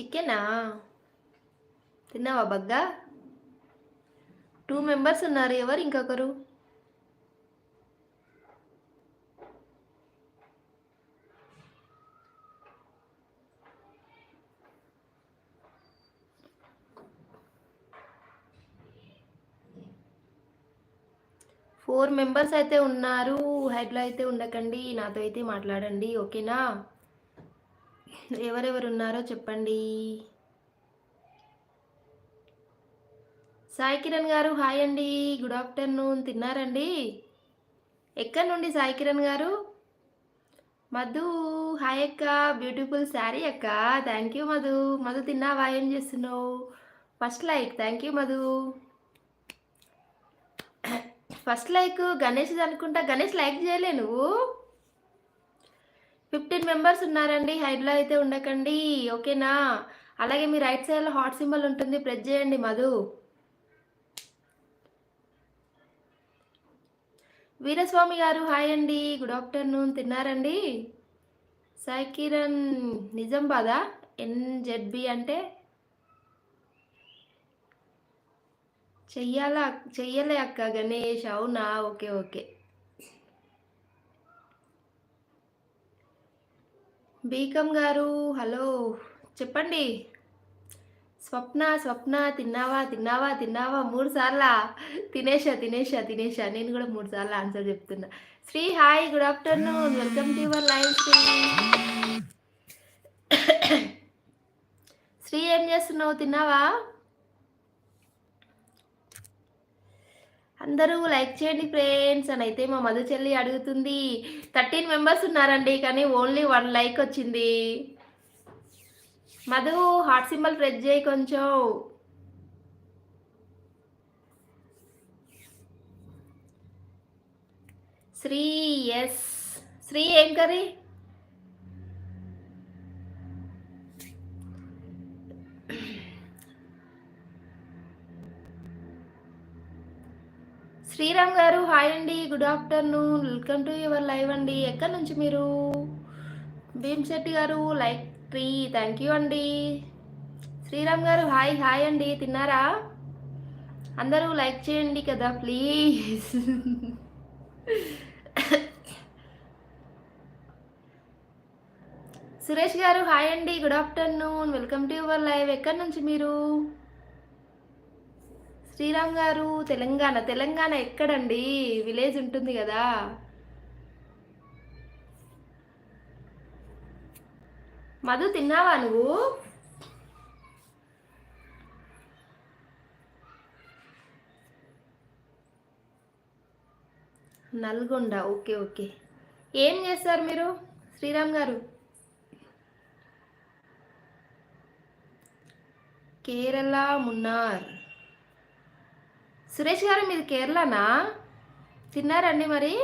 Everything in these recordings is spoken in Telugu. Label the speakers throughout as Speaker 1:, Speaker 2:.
Speaker 1: చికెనా? తిన్నావా బగ్గా? టూ మెంబర్స్ ఉన్నారు ఎవరు ఇంకొకరు? ఫోర్ మెంబర్స్ అయితే ఉన్నారు హెడ్లో అయితే ఉండకండి నాతో అయితే మాట్లాడండి ఓకేనా? ఎవరెవరు ఉన్నారో చెప్పండి. సాయి కిరణ్ గారు హాయ్ అండి. Good afternoon. తిన్నారండి? ఎక్కడి నుండి సాయి కిరణ్ గారు? మధు హాయ్ అక్క. బ్యూటిఫుల్ శారీ అక్క. Thank you Madhu. మధు తిన్నావా? ఏం చేస్తున్నావు? First like. Thank you Madhu. First like Ganesh అనుకుంటా. గణేష్ లైక్ చేయలే నువ్వు. ఫిఫ్టీన్ మెంబర్స్ ఉన్నారండి. హైడ్లో అయితే ఉండకండి. ఓకేనా అలాగే మీ రైట్ సైడ్లో హాట్ సింబల్ ఉంటుంది. ప్రెస్ చేయండి మధు. వీరస్వామి గారు హాయ్ అండి. గుడ్ ఆఫ్టర్నూన్ తిన్నారండి? సాయి కిరణ్ నిజామాబాదా ఎన్జెడ్బి అంటే? చెయ్యాలా? చెయ్యలే అక్క గణేష్. అవునా? ఓకే ఓకే బీకమ్ గారు హలో. చెప్పండి. స్వప్న స్వప్న తిన్నావా తిన్నావా తిన్నావా? మూడు సార్లా. తినేషా తినేషా తినేషా నేను కూడా మూడు సార్లు ఆన్సర్ చెప్తున్నా. Sri hi good afternoon. Welcome to your live Sri. Sri ఏం చేస్తున్నావు? తిన్నావా? అందరూ లైక్ చేయండి ఫ్రెండ్స్ అని అయితే మా మధు చెల్లి అడుగుతుంది. థర్టీన్ మెంబర్స్ ఉన్నారండి కానీ ఓన్లీ వన్ లైక్ వచ్చింది. మధు హార్ట్ సింబల్ ప్రెస్ చేయి కొంచెం. శ్రీ ఎస్ శ్రీ ఏం కర్రీ? శ్రీరామ్ గారు హాయ్ అండి good afternoon. Welcome to your live అండి. ఎక్కడి నుంచి మీరు? భీమ్శెట్టి గారు లైక్ ట్రీ థ్యాంక్ యూ అండి. శ్రీరామ్ గారు హాయ్ హాయ్ అండి. తిన్నారా? అందరూ లైక్ చేయండి కదా ప్లీజ్. సురేష్ గారు హాయ్ అండి good afternoon. Welcome to your live. ఎక్కడి నుంచి మీరు? శ్రీరామ్ గారు తెలంగాణ తెలంగాణ ఎక్కడండి? విలేజ్ ఉంటుంది కదా. మధు తిన్నావా నువ్వు? Nalgonda okay okay. ఏం చేస్తారు మీరు శ్రీరామ్ గారు? కేరళ మున్నార్. సురేష్ గారు మీరు కేరళనా? తిన్నారండి మరి?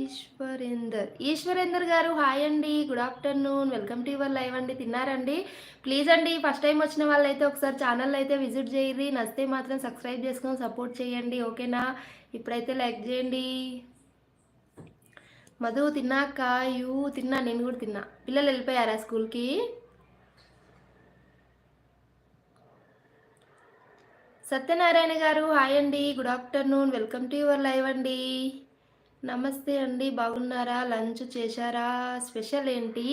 Speaker 1: ఈశ్వరేందర్. ఈశ్వరేందర్ గారు హాయ్ అండి good afternoon welcome to your live అండి. తిన్నారండి? ప్లీజ్ అండి ఫస్ట్ టైం వచ్చిన వాళ్ళైతే ఒకసారి ఛానల్ అయితే విజిట్ చేయండి. నచ్చితే మాత్రం సబ్స్క్రైబ్ చేసుకొని సపోర్ట్ చేయండి ఓకేనా? ఇప్పుడైతే లైక్ చేయండి. మధు తిన్నాక యూ తిన్నా నేను కూడా తిన్నా. పిల్లలు వెళ్ళిపోయారా స్కూల్కి? సత్యనారాయణ గారు హాయ్ అండి. Good afternoon. Welcome to your live అండి. నమస్తే అండి. బాగున్నారా? లంచ్ చేశారా? స్పెషల్ ఏంటి?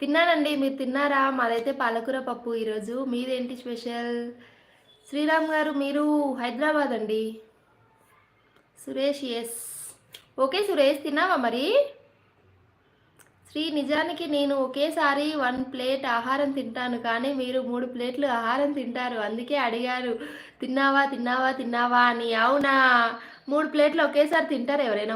Speaker 1: తిన్నానండి. మీరు తిన్నారా? మాదైతే పాలకూర పప్పు ఈరోజు. మీదేంటి స్పెషల్? శ్రీరామ్ గారు మీరు హైదరాబాద్ అండి? సురేష్ ఎస్. ఓకే సురేష్ తిన్నావా మరి? శ్రీ నిజానికి నేను ఒకేసారి వన్ ప్లేట్ ఆహారం తింటాను కానీ మీరు మూడు ప్లేట్లు ఆహారం తింటారు. అందుకే అడిగారు. తిన్నావా తిన్నావా తిన్నావా అని. అవునా? మూడు ప్లేట్లు ఒకేసారి తింటారు ఎవరైనా.